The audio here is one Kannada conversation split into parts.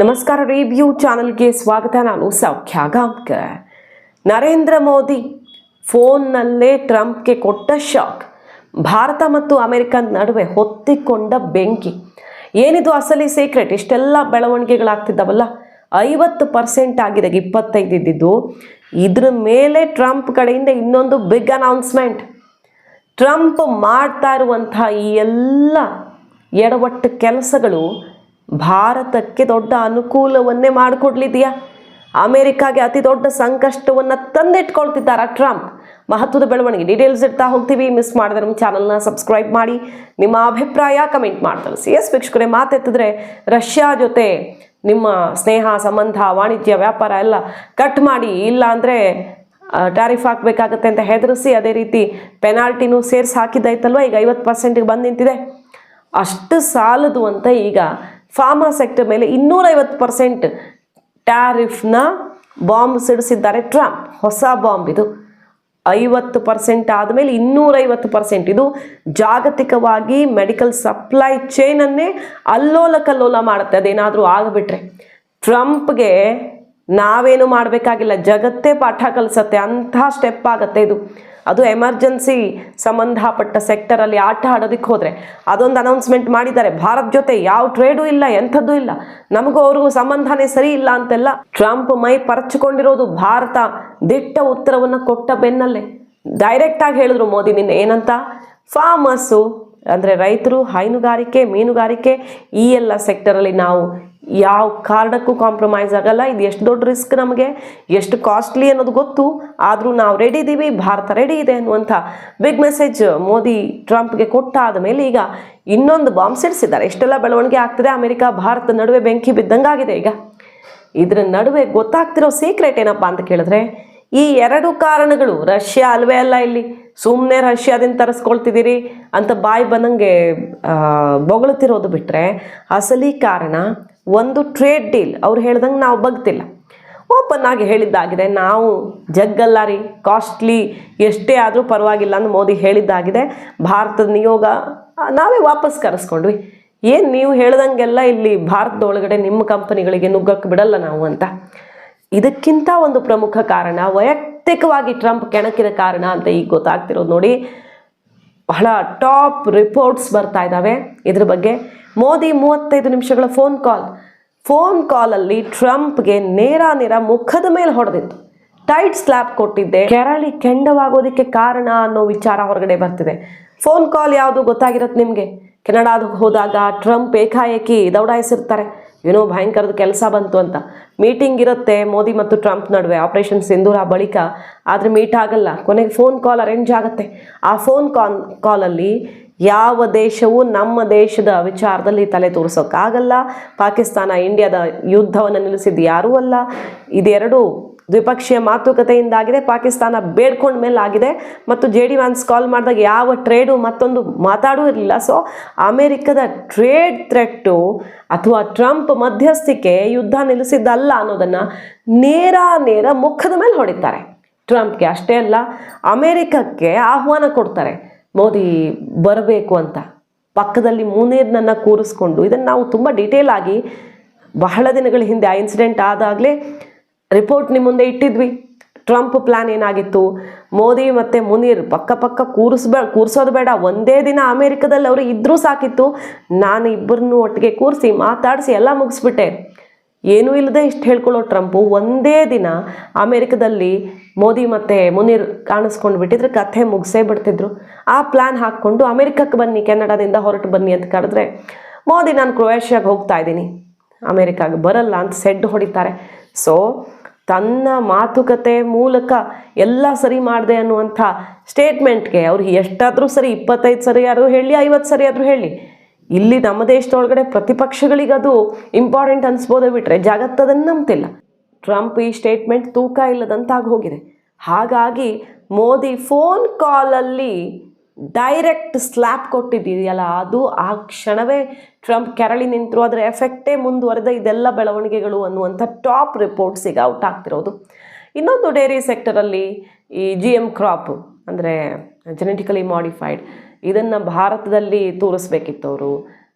ನಮಸ್ಕಾರ ರಿವ್ಯೂ ಚಾನಲ್ಗೆ ಸ್ವಾಗತ. ನಾನು ಸೌಖ್ಯ ಗಾಂವ್ಕರ್ ನರೇಂದ್ರ ಮೋದಿ ಫೋನ್ನಲ್ಲೇ ಟ್ರಂಪ್ಗೆ ಕೊಟ್ಟ ಶಾಕ್. ಭಾರತ ಮತ್ತು ಅಮೆರಿಕ ನಡುವೆ ಹೊತ್ತಿಕೊಂಡ ಬೆಂಕಿ. ಏನಿದು ಅಸಲಿ ಸೀಕ್ರೆಟ್? ಇಷ್ಟೆಲ್ಲ ಬೆಳವಣಿಗೆಗಳಾಗ್ತಿದ್ದಾವಲ್ಲ. ಐವತ್ತು ಪರ್ಸೆಂಟ್ ಆಗಿದೆ, ಇಪ್ಪತ್ತೈದು ಇದ್ದಿದ್ದು. ಇದ್ರ ಮೇಲೆ ಟ್ರಂಪ್ ಕಡೆಯಿಂದ ಇನ್ನೊಂದು ಬಿಗ್ ಅನೌನ್ಸ್ಮೆಂಟ್ ಟ್ರಂಪ್ ಮಾಡ್ತಾ ಇರುವಂತಹ ಈ ಎಲ್ಲ ಎಡವಟ್ಟು ಕೆಲಸಗಳು ಭಾರತಕ್ಕೆ ದೊಡ್ಡ ಅನುಕೂಲವನ್ನೇ ಮಾಡಿಕೊಡ್ಲಿದೆಯಾ. ಅಮೆರಿಕಾಗೆ ಅತಿ ದೊಡ್ಡ ಸಂಕಷ್ಟವನ್ನು ತಂದಿಟ್ಕೊಳ್ತಿದ್ದಾರಾ ಟ್ರಂಪ್? ಮಹತ್ವದ ಬೆಳವಣಿಗೆ ಡೀಟೇಲ್ಸ್ ಇಡ್ತಾ ಹೋಗ್ತೀವಿ. ಮಿಸ್ ಮಾಡಿದ್ರೆ ನಮ್ಮ ಚಾನಲ್ನ ಸಬ್ಸ್ಕ್ರೈಬ್ ಮಾಡಿ. ನಿಮ್ಮ ಅಭಿಪ್ರಾಯ ಕಮೆಂಟ್ ಮಾಡಿ ತಿಳಿಸಿ. ಎಸ್ ವೀಕ್ಷಕರೇ, ಮಾತೆತ್ತಿದ್ರೆ ರಷ್ಯಾ ಜೊತೆ ನಿಮ್ಮ ಸ್ನೇಹ, ಸಂಬಂಧ, ವಾಣಿಜ್ಯ, ವ್ಯಾಪಾರ ಎಲ್ಲ ಕಟ್ ಮಾಡಿ. ಇಲ್ಲ ಅಂದರೆ ಟ್ಯಾರಿಫ್ ಹಾಕಬೇಕಾಗತ್ತೆ ಅಂತ ಹೆದರಿಸಿ ಅದೇ ರೀತಿ ಪೆನಾಲ್ಟಿನೂ ಸೇರಿಸಿ ಹಾಕಿದ್ದಾಯ್ತಲ್ವ? ಈಗ ಐವತ್ತು ಪರ್ಸೆಂಟಿಗೆ ಬಂದು ನಿಂತಿದೆ. ಅಷ್ಟು ಸಾಲದು ಅಂತ ಈಗ ಫಾರ್ಮಾ ಸೆಕ್ಟರ್ ಮೇಲೆ ಇನ್ನೂರೈವತ್ತು ಪರ್ಸೆಂಟ್ ಟ್ಯಾರಿಫ್ನ ಬಾಂಬ್ ಸಿಡಿಸಿದ್ದಾರೆ ಟ್ರಂಪ್. ಹೊಸ ಬಾಂಬ್ ಇದು. ಐವತ್ತು ಪರ್ಸೆಂಟ್ ಆದಮೇಲೆ ಇನ್ನೂರೈವತ್ತು ಪರ್ಸೆಂಟ್ ಇದು ಜಾಗತಿಕವಾಗಿ ಮೆಡಿಕಲ್ ಸಪ್ಲೈ ಚೈನನ್ನೇ ಅಲ್ಲೋಲ ಕಲ್ಲೋಲ ಮಾಡುತ್ತೆ. ಅದೇನಾದರೂ ಆಗಿಬಿಟ್ರೆ. ಟ್ರಂಪ್ಗೆ ನಾವೇನು ಮಾಡಬೇಕಾಗಿಲ್ಲ. ಜಗತ್ತೇ ಪಾಠ ಕಲಿಸತ್ತೆ. ಅಂಥ ಸ್ಟೆಪ್ ಆಗುತ್ತೆ ಇದು. ಅದು ಎಮರ್ಜೆನ್ಸಿ ಸಂಬಂಧಪಟ್ಟ ಸೆಕ್ಟರಲ್ಲಿ ಆಟ ಆಡೋದಕ್ಕೆ ಹೋದರೆ ಅದೊಂದು ಅನೌನ್ಸ್ಮೆಂಟ್ ಮಾಡಿದ್ದಾರೆ. ಭಾರತ್ ಜೊತೆ ಯಾವ ಟ್ರೇಡು ಇಲ್ಲ, ಎಂಥದ್ದು ಇಲ್ಲ. ನಮಗೂ ಅವ್ರಿಗೂ ಸಂಬಂಧನೇ ಸರಿ ಇಲ್ಲ ಅಂತೆಲ್ಲ ಟ್ರಂಪ್ ಮೈ ಪರಚಿಕೊಂಡಿರೋದು ಭಾರತ ದಿಟ್ಟ ಉತ್ತರವನ್ನು ಕೊಟ್ಟ ಬೆನ್ನಲ್ಲೇ. ಡೈರೆಕ್ಟಾಗಿ ಹೇಳಿದ್ರು ಮೋದಿ ನಿನ್ನೆ. ಏನಂತ? ಫಾರ್ಮರ್ಸು ಅಂದರೆ ರೈತರು, ಹೈನುಗಾರಿಕೆ, ಮೀನುಗಾರಿಕೆ ಈ ಎಲ್ಲ ಸೆಕ್ಟರಲ್ಲಿ ನಾವು ಯಾವ ಕಾರಣಕ್ಕೂ ಕಾಂಪ್ರಮೈಸ್ ಆಗಲ್ಲ. ಇದು ಎಷ್ಟು ದೊಡ್ಡ ರಿಸ್ಕ್ ನಮಗೆ? ಎಷ್ಟು ಕಾಸ್ಟ್ಲಿ ಅನ್ನೋದು ಗೊತ್ತು. ಆದರೂ ನಾವು ರೆಡಿ ಇದ್ದೀವಿ ಭಾರತ ರೆಡಿ ಇದೆ ಅನ್ನುವಂಥ ಬಿಗ್ ಮೆಸೇಜ್ ಮೋದಿ, ಟ್ರಂಪ್ಗೆ ಕೊಟ್ಟಾದ ಮೇಲೆ ಈಗ ಇನ್ನೊಂದು ಬಾಂಬ್ ಸಿಡಿಸಿದ್ದಾರೆ. ಎಷ್ಟೆಲ್ಲ ಬೆಳವಣಿಗೆ ಆಗ್ತಿದೆ. ಅಮೆರಿಕ, ಭಾರತ ನಡುವೆ ಬೆಂಕಿ ಬಿದ್ದಂಗಾಗಿದೆ ಈಗ. ಇದರ ನಡುವೆ ಗೊತ್ತಾಗ್ತಿರೋ ಸೀಕ್ರೆಟ್ ಏನಪ್ಪ ಅಂತ ಕೇಳಿದ್ರೆ, ಈ ಎರಡು ಕಾರಣಗಳು ರಷ್ಯಾ ಅಲ್ವೇ ಅಲ್ಲ ಇಲ್ಲಿ. ಸುಮ್ಮನೆ ರಷ್ಯಾದಿಂದ ತರಿಸ್ಕೊಳ್ತಿದ್ದೀರಿ ಅಂತ ಬಾಯಿ ಬಂದಂಗೆ ಬೊಗಳುತ್ತಿರೋದು ಬಿಟ್ಟರೆ ಅಸಲಿ ಕಾರಣ ಒಂದು ಟ್ರೇಡ್ ಡೀಲ್ ಅವ್ರು ಹೇಳ್ದಂಗೆ ನಾವು ಬಗ್ತಿಲ್ಲ. ಓಪನ್ ಆಗಿ ಹೇಳಿದ್ದಾಗಿದೆ. ನಾವು ಜಗ್ಗಲ್ಲ ರೀ. ಕಾಸ್ಟ್ಲಿ ಎಷ್ಟೇ ಆದರೂ ಪರವಾಗಿಲ್ಲ ಅಂತ ಮೋದಿ ಹೇಳಿದ್ದಾಗಿದೆ. ಭಾರತದ ನಿಯೋಗ, ನಾವೇ ವಾಪಸ್ ಕರೆಸ್ಕೊಂಡ್ವಿ. ಏನು ನೀವು ಹೇಳ್ದಂಗೆಲ್ಲ ಇಲ್ಲಿ ಭಾರತದೊಳಗಡೆ ನಿಮ್ಮ ಕಂಪನಿಗಳಿಗೆ ನುಗ್ಗಕ್ಕೆ ಬಿಡಲ್ಲ ನಾವು ಅಂತ. ಇದಕ್ಕಿಂತ ಒಂದು ಪ್ರಮುಖ ಕಾರಣ, ವೈಯಕ್ತಿಕವಾಗಿ ಟ್ರಂಪ್ ಕೆಣಕಿದ ಕಾರಣ ಅಂತ ಈಗ ಗೊತ್ತಾಗ್ತಿರೋದು ನೋಡಿ. ಬಹಳ ಟಾಪ್ ರಿಪೋರ್ಟ್ಸ್ ಬರ್ತಾ ಇದ್ದಾವೆ ಇದ್ರ ಬಗ್ಗೆ ಮೋದಿ ಮೂವತ್ತೈದು ನಿಮಿಷಗಳ ಫೋನ್ ಕಾಲ್ ಫೋನ್ ಕಾಲಲ್ಲಿ ಟ್ರಂಪ್ಗೆ ನೇರ ನೇರ ಮುಖದ ಮೇಲೆ ಹೊಡೆದಿತ್ತು. ಟೈಟ್ ಸ್ಲ್ಯಾಪ್ ಕೊಟ್ಟಿದ್ದೆ. ಕೆರಳಿ ಕೆಂಡವಾಗೋದಕ್ಕೆ ಕಾರಣ ಅನ್ನೋ ವಿಚಾರ ಹೊರಗಡೆ ಬರ್ತಿದೆ. ಫೋನ್ ಕಾಲ್ ಯಾವುದು ಗೊತ್ತಾಗಿರತ್ತೆ ನಿಮಗೆ? ಕೆನಡಾದ ಹೋದಾಗ ಟ್ರಂಪ್ ಏಕಾಏಕಿ ದೌಡಾಯಿಸಿರ್ತಾರೆ. ಏನೋ ಭಯಂಕರದ ಕೆಲಸ ಬಂತು ಅಂತ. ಮೀಟಿಂಗ್ ಇರುತ್ತೆ ಮೋದಿ ಮತ್ತು ಟ್ರಂಪ್ ನಡುವೆ. ಆಪರೇಷನ್ ಸಿಂಧೂರ ಬಳಿಕ. ಆದರೆ ಮೀಟ್ ಆಗಲ್ಲ. ಕೊನೆಗೆ ಫೋನ್ ಕಾಲ್ ಅರೇಂಜ್ ಆಗುತ್ತೆ. ಆ ಫೋನ್ ಕಾಲ್ ಕಾಲಲ್ಲಿ ಯಾವ ದೇಶವು ನಮ್ಮ ದೇಶದ ವಿಚಾರದಲ್ಲಿ ತಲೆ ತೋರಿಸೋಕ್ಕಾಗಲ್ಲ. ಪಾಕಿಸ್ತಾನ ಇಂಡಿಯಾದ ಯುದ್ಧವನ್ನು ನಿಲ್ಲಿಸಿದ್ದು ಯಾರೂ ಅಲ್ಲ. ಇದೆರಡು ದ್ವಿಪಕ್ಷೀಯ ಮಾತುಕತೆಯಿಂದಾಗಿದೆ. ಪಾಕಿಸ್ತಾನ ಬೇಡ್ಕೊಂಡ ಮೇಲೆ ಆಗಿದೆ ಮತ್ತು ಜೆ ಡಿ ವ್ಯಾನ್ಸ್ ಕಾಲ್ ಮಾಡಿದಾಗ ಯಾವ ಟ್ರೇಡು ಮತ್ತೊಂದು ಮಾತಾಡೂ ಇರಲಿಲ್ಲ. ಸೊ ಅಮೆರಿಕದ ಟ್ರೇಡ್ ಥ್ರೆಟ್ಟು ಅಥವಾ ಟ್ರಂಪ್ ಮಧ್ಯಸ್ಥಿಕೆ ಯುದ್ಧ ನಿಲ್ಲಿಸಿದ್ದಲ್ಲ ಅನ್ನೋದನ್ನು ನೇರ ನೇರ ಮುಖದ ಮೇಲೆ ಹೊಡಿತಾರೆ. ಟ್ರಂಪ್ಗೆ ಅಷ್ಟೇ ಅಲ್ಲ, ಅಮೇರಿಕಕ್ಕೆ ಆಹ್ವಾನ ಕೊಡ್ತಾರೆ. ಮೋದಿ ಬರಬೇಕು ಅಂತ. ಪಕ್ಕದಲ್ಲಿ ಮುನೀರ್ನನ್ನು ಕೂರಿಸ್ಕೊಂಡು, ಇದನ್ನು ನಾವು ತುಂಬ ಡೀಟೇಲ್ ಆಗಿ ಬಹಳ ದಿನಗಳ ಹಿಂದೆ, ಆ ಇನ್ಸಿಡೆಂಟ್ ಆದಾಗಲೇ ರಿಪೋರ್ಟ್ ನಿಮ್ಮ ಮುಂದೆ ಇಟ್ಟಿದ್ವಿ. ಟ್ರಂಪ್ ಪ್ಲ್ಯಾನ್ ಏನಾಗಿತ್ತು? ಮೋದಿ ಮತ್ತು ಮುನೀರ್ ಪಕ್ಕ ಪಕ್ಕ ಕೂರಿಸ್ಬೇ, ಕೂರಿಸೋದು ಬೇಡ. ಒಂದೇ ದಿನ ಅಮೇರಿಕದಲ್ಲಿ ಅವರು ಇದ್ದರೂ ಸಾಕಿತ್ತು. ನಾನು ಇಬ್ಬರನ್ನೂ ಒಟ್ಟಿಗೆ ಕೂರಿಸಿ ಮಾತಾಡಿಸಿ ಎಲ್ಲ ಮುಗಿಸ್ಬಿಟ್ಟೆ. ಏನೂ ಇಲ್ಲದೆ ಇಷ್ಟು ಹೇಳ್ಕೊಳ್ಳೋ ಟ್ರಂಪು ಒಂದೇ ದಿನ ಅಮೇರಿಕದಲ್ಲಿ ಮೋದಿ ಮತ್ತು ಮುನೀರ್ ಕಾಣಿಸ್ಕೊಂಡು ಬಿಟ್ಟಿದ್ರೆ, ಕಥೆ ಮುಗಿಸೇ ಬಿಡ್ತಿದ್ರು. ಆ ಪ್ಲ್ಯಾನ್ ಹಾಕ್ಕೊಂಡು ಅಮೇರಿಕಕ್ಕೆ ಬನ್ನಿ, ಕೆನಡಾದಿಂದ ಹೊರಟು ಬನ್ನಿ ಅಂತ ಕರೆದ್ರೆ, ಮೋದಿ ನಾನು ಕ್ರೊಯೇಷ್ಯಾಗೆ ಹೋಗ್ತಾ ಇದ್ದೀನಿ, ಅಮೇರಿಕಾಗೆ ಬರಲ್ಲ ಅಂತ ಸೆಡ್ ಹೊಡಿತಾರೆ. ಸೊ ತನ್ನ ಮಾತುಕತೆ ಮೂಲಕ ಎಲ್ಲ ಸರಿ ಮಾಡಿದೆ ಅನ್ನುವಂಥ ಸ್ಟೇಟ್ಮೆಂಟ್ಗೆ ಅವ್ರಿಗೆ ಎಷ್ಟಾದರೂ ಸರಿ, ಇಪ್ಪತ್ತೈದು ಸರಿ ಆದರೂ ಹೇಳಿ, ಐವತ್ತು ಸರಿ ಆದರೂ ಹೇಳಿ ಇಲ್ಲಿ ನಮ್ಮ ದೇಶದೊಳಗಡೆ ಪ್ರತಿಪಕ್ಷಗಳಿಗೆ ಅದು ಇಂಪಾರ್ಟೆಂಟ್ ಅನಿಸ್ಬೋದೇ ಬಿಟ್ಟರೆ ಜಗತ್ತದನ್ನು ನಂಬ್ತಿಲ್ಲ. ಟ್ರಂಪ್ ಈ ಸ್ಟೇಟ್ಮೆಂಟ್ ತೂಕ ಇಲ್ಲದಂತಾಗಿ ಹೋಗಿದೆ. ಹಾಗಾಗಿ ಮೋದಿ ಫೋನ್ ಕಾಲಲ್ಲಿ ಡೈರೆಕ್ಟ್ ಸ್ಲ್ಯಾಪ್ ಕೊಟ್ಟಿದ್ದೀಯಲ್ಲ, ಅದು ಆ ಕ್ಷಣವೇ ಟ್ರಂಪ್ ಕೆರಳಿ ನಿಂತರು, ಅದರ ಎಫೆಕ್ಟೇ ಮುಂದುವರೆದ ಇದೆಲ್ಲ ಬೆಳವಣಿಗೆಗಳು ಅನ್ನುವಂಥ ಟಾಪ್ ರಿಪೋರ್ಟ್ಸ್ ಈಗ ಔಟ್ ಆಗ್ತಿರೋದು. ಇನ್ನೊಂದು ಡೈರಿ ಸೆಕ್ಟರಲ್ಲಿ ಈ ಜಿ ಎಂ ಕ್ರಾಪ್ ಅಂದರೆ ಜೆನೆಟಿಕಲಿ ಮಾಡಿಫೈಡ್ ಇದನ್ನು ಭಾರತದಲ್ಲಿ ತೋರಿಸ್ಬೇಕಿತ್ತು ಅವರು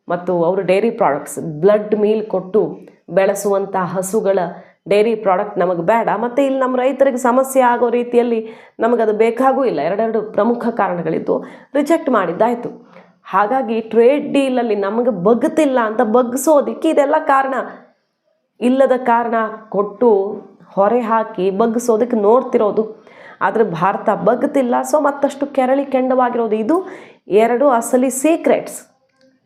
ಮತ್ತು ಅವರು ಡೈರಿ ಪ್ರಾಡಕ್ಟ್ಸ್ ಬ್ಲಡ್ ಮೀಲ್ ಕೊಟ್ಟು ಬೆಳೆಸುವಂಥ ಹಸುಗಳ ಡೈರಿ ಪ್ರಾಡಕ್ಟ್ ನಮಗೆ ಬೇಡ. ಮತ್ತು ಇಲ್ಲಿ ನಮ್ಮ ರೈತರಿಗೆ ಸಮಸ್ಯೆ ಆಗೋ ರೀತಿಯಲ್ಲಿ ನಮಗದು ಬೇಕಾಗೂ ಇಲ್ಲ. ಎರಡೆರಡು ಪ್ರಮುಖ ಕಾರಣಗಳಿದ್ದು ರಿಜೆಕ್ಟ್ ಮಾಡಿದ್ದಾಯಿತು. ಹಾಗಾಗಿ ಟ್ರೇಡ್ ಡೀಲಲ್ಲಿ ನಮಗೆ ಬಗ್ತಿಲ್ಲ ಅಂತ ಬಗ್ಗಿಸೋದಕ್ಕೆ ಇದೆಲ್ಲ ಕಾರಣ. ಇಲ್ಲದ ಕಾರಣ ಕೊಟ್ಟು ಹೊರೆ ಹಾಕಿ ಬಗ್ಗಿಸೋದಕ್ಕೆ ನೋಡ್ತಿರೋದು. ಆದರೆ ಭಾರತ ಬಗ್ತಿಲ್ಲ ಸೊ ಮತ್ತಷ್ಟು ಕೆರಳಿ ಕೆಂಡವಾಗಿರೋದು ಇದು. ಎರಡು ಅಸಲಿ ಸೀಕ್ರೆಟ್ಸ್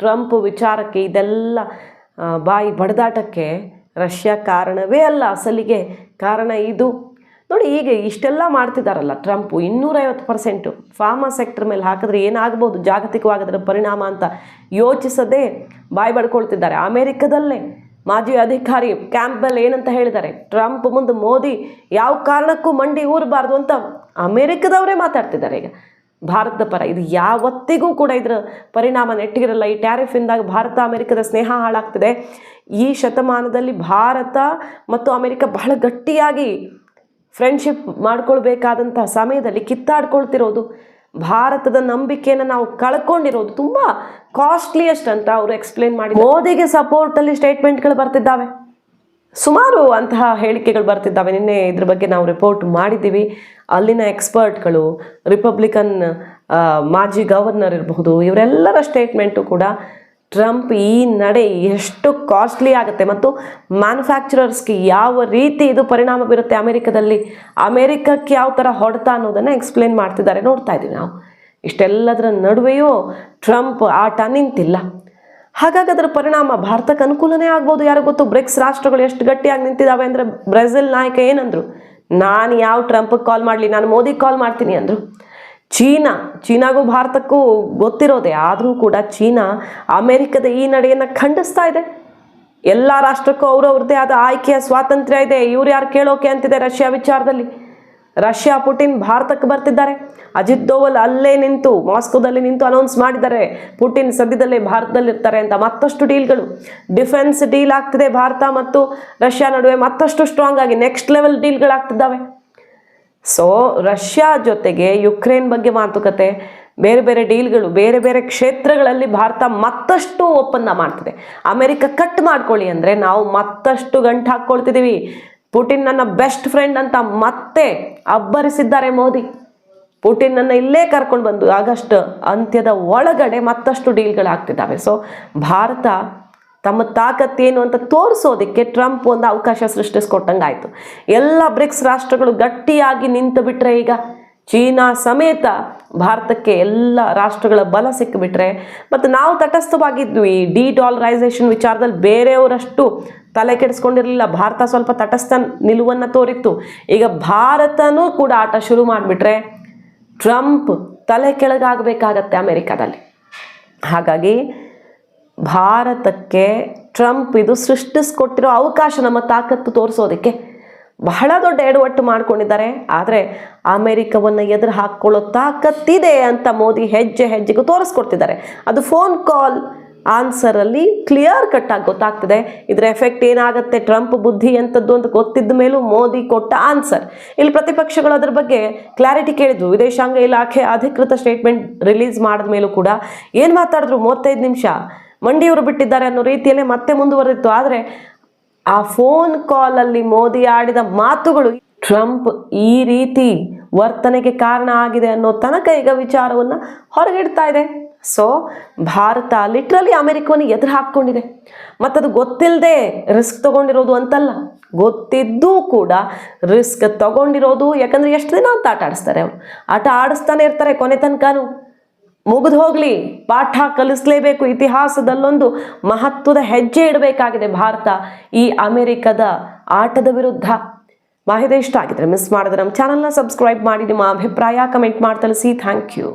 ಟ್ರಂಪ್ ವಿಚಾರಕ್ಕೆ ಇದೆಲ್ಲ ಬಾಯಿ ಬಡದಾಟಕ್ಕೆ ರಷ್ಯಾ ಕಾರಣವೇ ಅಲ್ಲ, ಅಸಲಿಗೆ ಕಾರಣ ಇದು. ನೋಡಿ ಈಗ ಇಷ್ಟೆಲ್ಲ ಮಾಡ್ತಿದ್ದಾರಲ್ಲ ಟ್ರಂಪು ಇನ್ನೂರೈವತ್ತು ಪರ್ಸೆಂಟು ಫಾರ್ಮಾ ಸೆಕ್ಟರ್ ಮೇಲೆ ಹಾಕಿದ್ರೆ ಏನಾಗ್ಬೋದು ಅದರ ಪರಿಣಾಮ ಅಂತ ಯೋಚಿಸದೆ ಬಾಯಿ ಬಡ್ಕೊಳ್ತಿದ್ದಾರೆ. ಅಮೇರಿಕದಲ್ಲೇ ಮಾಜಿ ಅಧಿಕಾರಿ ಕ್ಯಾಂಪ್ಬೆಲ್ ಏನಂತ ಹೇಳಿದ್ದಾರೆ ಟ್ರಂಪ್ ಮುಂದೆ ಮೋದಿ ಯಾವ ಕಾರಣಕ್ಕೂ ಮಂಡಿ ಊರಬಾರ್ದು ಅಂತ ಅಮೇರಿಕದವರೇ ಮಾತಾಡ್ತಿದ್ದಾರೆ ಈಗ. ಭಾರತದ ಪರ, ಇದು ಯಾವತ್ತಿಗೂ ಕೂಡ ಇದರ ಪರಿಣಾಮ ನೆಟ್ಟಿಗಿರಲ್ಲ ಈ ಟ್ಯಾರಿಫ್ ಟ್ಯಾರಿಫಿಂದಾಗ ಭಾರತ, ಅಮೆರಿಕದ ಸ್ನೇಹ ಹಾಳಾಗ್ತಿದೆ. ಈ ಶತಮಾನದಲ್ಲಿ ಭಾರತ ಮತ್ತು ಅಮೆರಿಕ ಬಹಳ ಗಟ್ಟಿಯಾಗಿ ಫ್ರೆಂಡ್ಶಿಪ್ ಮಾಡ್ಕೊಳ್ಬೇಕಾದಂತಹ ಸಮಯದಲ್ಲಿ ಕಿತ್ತಾಡ್ಕೊಳ್ತಿರೋದು. ಭಾರತದ ನಂಬಿಕೆಯನ್ನು ನಾವು ಕಳ್ಕೊಂಡಿರೋದು. ತುಂಬ ಕಾಸ್ಟ್ಲಿಯಸ್ಟ್ ಅಂತ ಅವರು ಎಕ್ಸ್ಪ್ಲೇನ್ ಮಾಡಿ ಮೋದಿಗೆ ಸಪೋರ್ಟಲ್ಲಿ ಸ್ಟೇಟ್ಮೆಂಟ್ಗಳು ಬರ್ತಿದ್ದಾವೆ. ಸುಮಾರು ಅಂತಹ ಹೇಳಿಕೆಗಳು ಬರ್ತಿದ್ದಾವೆ. ನಿನ್ನೆ ಇದ್ರ ಬಗ್ಗೆ ನಾವು ರಿಪೋರ್ಟ್ ಮಾಡಿದ್ದೀವಿ. ಅಲ್ಲಿನ ಎಕ್ಸ್ಪರ್ಟ್ಗಳು ರಿಪಬ್ಲಿಕನ್ ಮಾಜಿ ಗವರ್ನರ್ ಇರಬಹುದು, ಇವರೆಲ್ಲರ ಸ್ಟೇಟ್ಮೆಂಟು ಕೂಡ ಟ್ರಂಪ್ ಈ ನಡೆ ಎಷ್ಟು ಕಾಸ್ಟ್ಲಿ ಆಗುತ್ತೆ ಮತ್ತು ಮ್ಯಾನುಫ್ಯಾಕ್ಚರರ್ಸ್ಗೆ ಯಾವ ರೀತಿ ಇದು ಪರಿಣಾಮ ಬೀರುತ್ತೆ ಅಮೆರಿಕದಲ್ಲಿ, ಅಮೆರಿಕಕ್ಕೆ ಯಾವ ಥರ ಹೊಡೆತ ಅನ್ನೋದನ್ನು ಎಕ್ಸ್ಪ್ಲೇನ್ ಮಾಡ್ತಿದ್ದಾರೆ. ನೋಡ್ತಾ ಇದ್ದೀವಿ ನಾವು. ಇಷ್ಟೆಲ್ಲದರ ನಡುವೆಯೂ ಟ್ರಂಪ್ ಆಟ ನಿಂತಿಲ್ಲ. ಹಾಗಾಗಿ ಅದರ ಪರಿಣಾಮ ಭಾರತಕ್ಕೆ ಅನುಕೂಲನೇ ಆಗ್ಬೋದು. ಯಾರು ಗೊತ್ತು? ಬ್ರಿಕ್ಸ್ ರಾಷ್ಟ್ರಗಳು ಎಷ್ಟು ಗಟ್ಟಿಯಾಗಿ ನಿಂತಿದ್ದಾವೆ ಅಂದರೆ ಬ್ರೆಜಿಲ್ ನಾಯಕ ಏನಂದ್ರು? ನಾನು ಯಾವ ಟ್ರಂಪ್ಗೆ ಕಾಲ್ ಮಾಡಲಿ, ನಾನು ಮೋದಿಗೆ ಕಾಲ್ ಮಾಡ್ತೀನಿ ಅಂದರು. ಚೀನಾ, ಚೀನಾಗೂ ಭಾರತಕ್ಕೂ ಗೊತ್ತಿರೋದೆ. ಆದರೂ ಕೂಡ ಚೀನಾ ಅಮೆರಿಕದ ಈ ನಡೆಯನ್ನು ಖಂಡಿಸ್ತಾ ಇದೆ. ಎಲ್ಲ ರಾಷ್ಟ್ರಕ್ಕೂ ಅವರವ್ರದ್ದೇ ಆದ ಆಯ್ಕೆಯ ಸ್ವಾತಂತ್ರ್ಯ ಇದೆ. ಇವ್ರು ಯಾರು ಕೇಳೋಕೆ ಅಂತಿದೆ ರಷ್ಯಾ ವಿಚಾರದಲ್ಲಿ? ರಷ್ಯಾ ಪುಟಿನ್ ಭಾರತಕ್ಕೆ ಬರ್ತಿದ್ದಾರೆ. ಅಜಿತ್ ದೋವಲ್ ಅಲ್ಲೇ ನಿಂತು ಮಾಸ್ಕೋದಲ್ಲಿ ನಿಂತು ಅನೌನ್ಸ್ ಮಾಡಿದ್ದಾರೆ. ಪುಟಿನ್ ಸದ್ಯದಲ್ಲೇ ಭಾರತದಲ್ಲಿ ಇರ್ತಾರೆ ಅಂತ ಮತ್ತಷ್ಟು ಡೀಲ್ಗಳು. ಡಿಫೆನ್ಸ್ ಡೀಲ್ ಆಗ್ತಿದೆ ಭಾರತ ಮತ್ತು ರಷ್ಯಾ ನಡುವೆ ಮತ್ತಷ್ಟು ಸ್ಟ್ರಾಂಗ್ ಆಗಿ ನೆಕ್ಸ್ಟ್ ಲೆವೆಲ್ ಡೀಲ್ಗಳಾಗ್ತಿದ್ದಾವೆ ಸೊ ರಷ್ಯಾ ಜೊತೆಗೆ ಯುಕ್ರೇನ್ ಬಗ್ಗೆ ಮಾತುಕತೆ, ಬೇರೆ ಬೇರೆ ಡೀಲ್ಗಳು, ಬೇರೆ ಬೇರೆ ಕ್ಷೇತ್ರಗಳಲ್ಲಿ ಭಾರತ ಮತ್ತಷ್ಟು ಒಪ್ಪಂದ ಮಾಡ್ತಿದೆ. ಅಮೆರಿಕ ಕಟ್ ಮಾಡ್ಕೊಳ್ಳಿ ಅಂದರೆ ನಾವು ಮತ್ತಷ್ಟು ಗಂಟು ಹಾಕ್ಕೊಳ್ತಿದ್ದೀವಿ. ಪುಟಿನ್ ನನ್ನ ಬೆಸ್ಟ್ ಫ್ರೆಂಡ್ ಅಂತ ಮತ್ತೆ ಅಬ್ಬರಿಸಿದ್ದಾರೆ ಮೋದಿ. ಪುಟಿನ್ ನನ್ನ ಇಲ್ಲೇ ಕರ್ಕೊಂಡು ಬಂದು ಆಗಸ್ಟ್ ಅಂತ್ಯದ ಒಳಗಡೆ ಮತ್ತಷ್ಟು ಡೀಲ್ಗಳಾಗ್ತಿದ್ದಾವೆ ಸೊ ಭಾರತ ತಮ್ಮ ತಾಕತ್ತೇನು ಅಂತ ತೋರಿಸೋದಕ್ಕೆ ಟ್ರಂಪ್ ಒಂದು ಅವಕಾಶ ಸೃಷ್ಟಿಸ್ಕೊಟ್ಟಂಗೆ ಆಯಿತು ಎಲ್ಲ ಬ್ರಿಕ್ಸ್ ರಾಷ್ಟ್ರಗಳು ಗಟ್ಟಿಯಾಗಿ ನಿಂತು ಬಿಟ್ರೆ ಈಗ ಚೀನಾ ಸಮೇತ ಭಾರತಕ್ಕೆ ಎಲ್ಲ ರಾಷ್ಟ್ರಗಳ ಬಲ ಸಿಕ್ಕಿಬಿಟ್ರೆ, ಮತ್ತು ನಾವು ತಟಸ್ಥವಾಗಿದ್ವಿ. ಡಿ ಡಾಲರೈಸೇಷನ್ ವಿಚಾರದಲ್ಲಿ ಬೇರೆಯವರಷ್ಟು ತಲೆ ಕೆಡಿಸ್ಕೊಂಡಿರಲಿಲ್ಲ. ಭಾರತ ಸ್ವಲ್ಪ ತಟಸ್ಥ ನಿಲುವನ್ನು ತೋರಿತ್ತು. ಈಗ ಭಾರತನೂ ಕೂಡ ಆಟ ಶುರು ಮಾಡಿಬಿಟ್ರೆ ಟ್ರಂಪ್ ತಲೆ ಕೆಳಗಾಗಬೇಕಾಗತ್ತೆ ಅಮೆರಿಕಾದಲ್ಲಿ. ಹಾಗಾಗಿ ಭಾರತಕ್ಕೆ ಟ್ರಂಪ್ ಇದು ಸೃಷ್ಟಿಸ್ಕೊಟ್ಟಿರೋ ಅವಕಾಶ, ನಮ್ಮ ತಾಕತ್ತು ತೋರಿಸೋದಕ್ಕೆ ಬಹಳ ದೊಡ್ಡ ಎಡವಟ್ಟು ಮಾಡ್ಕೊಂಡಿದ್ದಾರೆ. ಆದರೆ ಅಮೆರಿಕವನ್ನು ಎದುರು ಹಾಕ್ಕೊಳ್ಳೋ ತಾಕತ್ತಿದೆ ಅಂತ ಮೋದಿ ಹೆಜ್ಜೆ ಹೆಜ್ಜೆಗೂ ತೋರಿಸ್ಕೊಡ್ತಿದ್ದಾರೆ. ಅದು ಫೋನ್ ಕಾಲ್ ಆನ್ಸರಲ್ಲಿ ಕ್ಲಿಯರ್ ಕಟ್ ಆಗಿ ಗೊತ್ತಾಗ್ತದೆ. ಇದರ ಎಫೆಕ್ಟ್ ಏನಾಗುತ್ತೆ? ಟ್ರಂಪ್ ಬುದ್ಧಿ ಎಂಥದ್ದು ಅಂತ ಗೊತ್ತಿದ್ದ ಮೇಲೂ ಮೋದಿ ಕೊಟ್ಟ ಆನ್ಸರ್ ಇಲ್ಲಿ ಪ್ರತಿಪಕ್ಷಗಳು ಅದ್ರ ಬಗ್ಗೆ ಕ್ಲಾರಿಟಿ ಕೇಳಿದ್ವು. ವಿದೇಶಾಂಗ ಇಲಾಖೆ ಅಧಿಕೃತ ಸ್ಟೇಟ್ಮೆಂಟ್ ರಿಲೀಸ್ ಮಾಡಿದ ಮೇಲೂ ಕೂಡ ಏನು ಮಾತಾಡಿದ್ರು? ಮೂವತ್ತೈದು ನಿಮಿಷ. ಮಂಡಿಯವರು ಬಿಟ್ಟಿದ್ದಾರೆ ಅನ್ನೋ ರೀತಿಯಲ್ಲೇ ಮತ್ತೆ ಮುಂದುವರೆದಿತ್ತು. ಆದರೆ ಆ ಫೋನ್ ಕಾಲಲ್ಲಿ ಮೋದಿ ಆಡಿದ ಮಾತುಗಳು ಟ್ರಂಪ್ ಈ ರೀತಿ ವರ್ತನೆಗೆ ಕಾರಣ ಆಗಿದೆ ಅನ್ನೋ ತನಕ ಈಗ ವಿಚಾರವನ್ನು ಹೊರಗಿಡ್ತಾ ಇದೆ. ಸೊ ಭಾರತ ಲಿಟ್ರಲಿ ಅಮೆರಿಕವನ್ನು ಎದುರು ಹಾಕ್ಕೊಂಡಿದೆ. ಮತ್ತದು ಗೊತ್ತಿಲ್ಲದೆ ರಿಸ್ಕ್ ತಗೊಂಡಿರೋದು ಅಂತಲ್ಲ, ಗೊತ್ತಿದ್ದೂ ಕೂಡ ರಿಸ್ಕ್ ತಗೊಂಡಿರೋದು, ಯಾಕಂದ್ರೆ ಎಷ್ಟು ದಿನ ಅಂತ ಆಟ ಆಡಿಸ್ತಾರೆ ಅವರು. ಆಟ ಆಡಿಸ್ತಾನೆ ಇರ್ತಾರೆ ಕೊನೆ ತನಕನೂ. ಮುಗಿದು ಹೋಗಲಿ, ಪಾಠ ಕಲಿಸ್ಲೇಬೇಕು. ಇತಿಹಾಸದಲ್ಲೊಂದು ಮಹತ್ವದ ಹೆಜ್ಜೆ ಇಡಬೇಕಾಗಿದೆ ಭಾರತ. ಈ ಅಮೆರಿಕದ ಆಟದ ವಿರುದ್ಧ ಮಾಹಿತಿ ಇಷ್ಟ ಆಗಿದ್ರೆ ಮಿಸ್ ಮಾಡಿದ್ರೆ ನಮ್ಮ ಚಾನಲ್ನ ಸಬ್ಸ್ಕ್ರೈಬ್ ಮಾಡಿ, ನಿಮ್ಮ ಅಭಿಪ್ರಾಯ ಕಮೆಂಟ್ ಮಾಡಿ ತಿಳಿಸಿ ಥ್ಯಾಂಕ್ ಯು